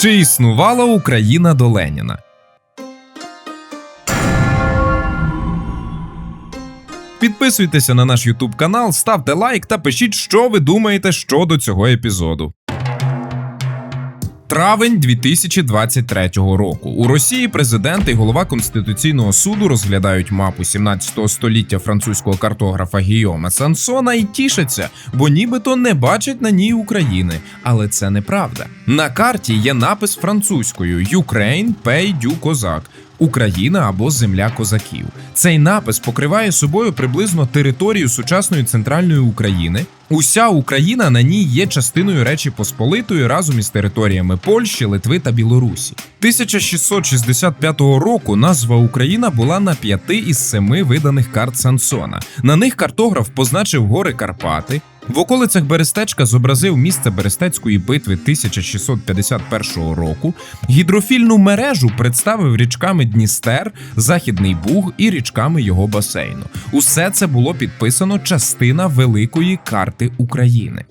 Чи існувала Україна до Леніна? Підписуйтеся на наш YouTube канал, ставте лайк та пишіть, що ви думаєте щодо цього епізоду. Травень 2023 року у Росії президент і голова Конституційного суду розглядають мапу 17 століття французького картографа Гійома Сансона і тішаться, бо нібито не бачать на ній України. Але це неправда. На карті є напис французькою Ukraine Pay du Козак. Україна або земля козаків. Цей напис покриває собою приблизно територію сучасної центральної України. Уся Україна на ній є частиною Речі Посполитої разом із територіями Польщі, Литви та Білорусі. 1665 року назва Україна була на п'яти із семи виданих карт Сансона. На них картограф позначив гори Карпати. В околицях Берестечка зобразив місце Берестецької битви 1651 року. Гідрофільну мережу представив річками Дністер, Західний Буг і річками його басейну. Усе це було підписано частина великої карти України.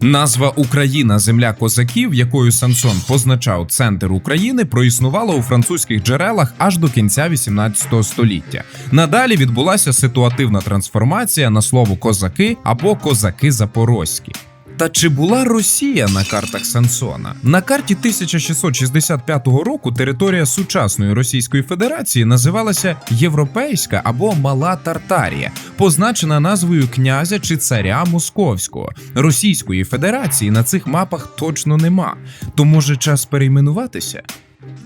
Назва Україна земля козаків, якою Сансон позначав центр України, проіснувала у французьких джерелах аж до кінця 18 століття. Надалі відбулася ситуативна трансформація на слово козаки або козаки запорозькі. Та чи була Росія на картах Сансона? На карті 1665 року територія сучасної Російської Федерації називалася Європейська або Мала Тартарія, позначена назвою князя чи царя Московського. Російської Федерації на цих мапах точно нема. То може час перейменуватися?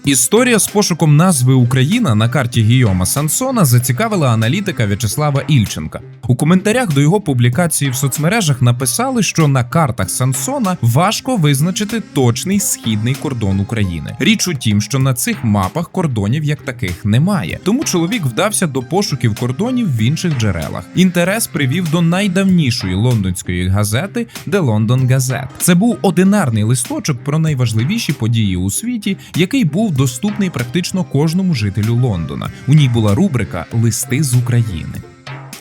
Історія з пошуком назви Україна на карті Гійома Сансона зацікавила аналітика В'ячеслава Ільченка. У коментарях до його публікації в соцмережах написали, що на картах Сансона важко визначити точний східний кордон України. Річ у тім, що на цих мапах кордонів як таких немає. Тому чоловік вдався до пошуків кордонів в інших джерелах. Інтерес привів до найдавнішої лондонської газети The London Gazette. Це був одинарний листочок про найважливіші події у світі, який був доступний практично кожному жителю Лондона. У ній була рубрика Листи з України.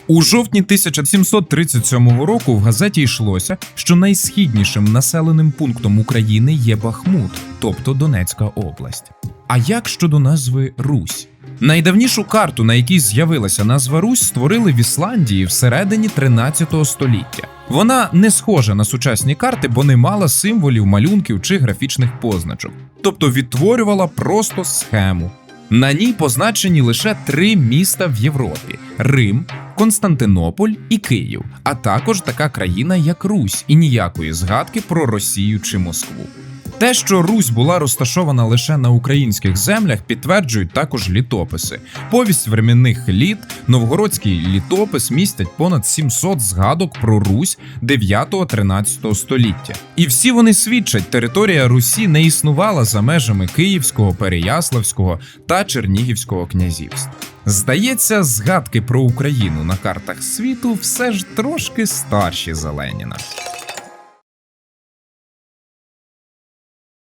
У жовтні 1737 року в газеті йшлося, що найсхіднішим населеним пунктом України є Бахмут, тобто Донецька область. А як щодо назви Русь? Найдавнішу карту, на якій з'явилася назва Русь, створили в Ісландії всередині 13 століття. Вона не схожа на сучасні карти, бо не мала символів, малюнків чи графічних позначок, тобто відтворювала просто схему. На ній позначені лише три міста в Європі: Рим, Константинополь і Київ, а також така країна, як Русь, і ніякої згадки про Росію чи Москву. Те, що Русь була розташована лише на українських землях, підтверджують також літописи. Повість временних літ, новгородський літопис містять понад 700 згадок про Русь 9-13 століття. І всі вони свідчать, територія Русі не існувала за межами Київського, Переяславського та Чернігівського князівств. Здається, згадки про Україну на картах світу все ж трошки старші за Леніна.